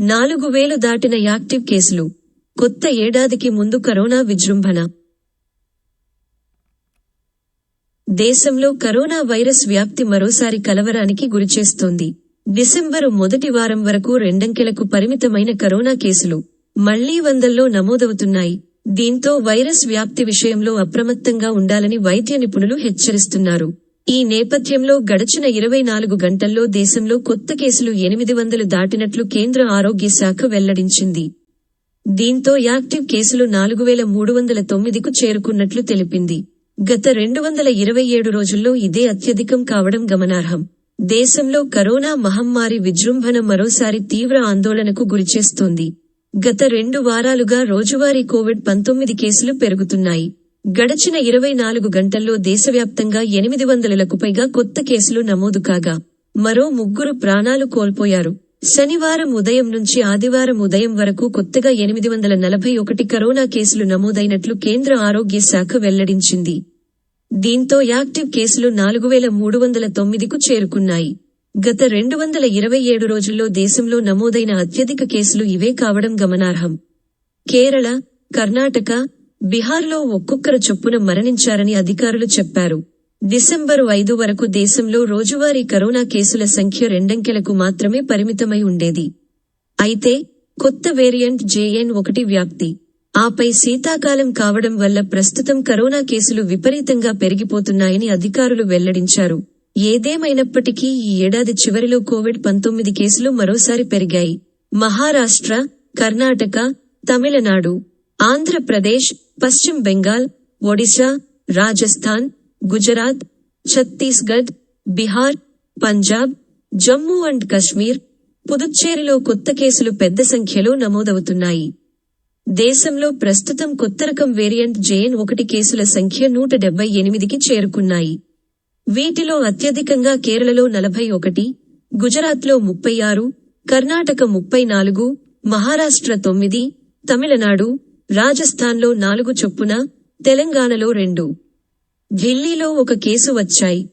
నాలుగు వేలు దాటిన యాక్టివ్ కేసులు. కొత్త ఏడాదికి ముందు కరోనా విజృంభణ. దేశంలో కరోనా వైరస్ వ్యాప్తి మరోసారి కలవరానికి గురిచేస్తోంది. డిసెంబరు మొదటి వారం వరకు రెండంకెలకు పరిమితమైన కరోనా కేసులు మళ్ళీ వందల్లో నమోదవుతున్నాయి. దీంతో వైరస్ వ్యాప్తి విషయంలో అప్రమత్తంగా ఉండాలని వైద్య నిపుణులు హెచ్చరిస్తున్నారు. ఈ నేపథ్యంలో గడచిన ఇరవై నాలుగు గంటల్లో దేశంలో కొత్త కేసులు ఎనిమిది వందలు దాటినట్లు కేంద్ర ఆరోగ్య శాఖ వెల్లడించింది. దీంతో యాక్టివ్ కేసులు నాలుగు వేల మూడు వందల తొమ్మిదికు చేరుకున్నట్లు తెలిపింది. గత రెండు వందల ఇరవై ఏడు రోజుల్లో ఇదే అత్యధికం కావడం గమనార్హం. దేశంలో కరోనా మహమ్మారి విజృంభణ మరోసారి తీవ్ర ఆందోళనకు గురిచేస్తోంది. గత రెండు వారాలుగా రోజువారీ కోవిడ్ పంతొమ్మిది కేసులు పెరుగుతున్నాయి. గడచిన ఇరవై నాలుగు గంటల్లో దేశవ్యాప్తంగా ఎనిమిది వందలకు పైగా కొత్త కేసులు నమోదు కాగా మరో ముగ్గురు ప్రాణాలు కోల్పోయారు. శనివారం ఉదయం నుంచి ఆదివారం ఉదయం వరకు కొత్తగా ఎనిమిది వందల నలభై ఒకటి కరోనా కేసులు నమోదైనట్లు కేంద్ర ఆరోగ్య శాఖ వెల్లడించింది. దీంతో యాక్టివ్ కేసులు నాలుగు వేల మూడు వందల తొమ్మిదికు చేరుకున్నాయి. గత రెండు వందల ఇరవై ఏడు రోజుల్లో దేశంలో నమోదైన అత్యధిక కేసులు ఇవే కావడం గమనార్హం. కేరళ కర్ణాటక బీహార్లో ఒక్కొక్కరు చొప్పున మరణించారని అధికారులు చెప్పారు. డిసెంబరు ఐదు వరకు దేశంలో రోజువారీ కరోనా కేసుల సంఖ్య రెండంకెలకు మాత్రమే పరిమితమై ఉండేది. అయితే కొత్త వేరియంట్ జేఎన్ ఒకటి వ్యాప్తి. ఆపై శీతాకాలం కావడం వల్ల ప్రస్తుతం కరోనా కేసులు విపరీతంగా పెరిగిపోతున్నాయని అధికారులు వెల్లడించారు. ఏదేమైనప్పటికీ ఈ ఏడాది చివరిలో కోవిడ్ పంతొమ్మిది కేసులు మరోసారి పెరిగాయి. మహారాష్ట్ర కర్ణాటక తమిళనాడు ఆంధ్రప్రదేశ్ పశ్చిమ బెంగాల్ ఒడిశా రాజస్థాన్ గుజరాత్ ఛత్తీస్గఢ్ బీహార్ పంజాబ్ జమ్మూ అండ్ కశ్మీర్ పుదుచ్చేరిలో కొత్త కేసులు పెద్ద సంఖ్యలో నమోదవుతున్నాయి. దేశంలో ప్రస్తుతం కొత్త రకం వేరియంట్ జేఎన్ ఒకటి కేసుల సంఖ్య నూట డెబ్బై ఎనిమిదికి చేరుకున్నాయి. వీటిలో అత్యధికంగా కేరళలో నలభై ఒకటి గుజరాత్లో ముప్పై ఆరు కర్ణాటక ముప్పై నాలుగు మహారాష్ట్ర తొమ్మిది తమిళనాడు రాజస్థాన్లో నాలుగు చొప్పున తెలంగాణలో రెండు. ఢిల్లీలో ఒక కేసు వచ్చాయి.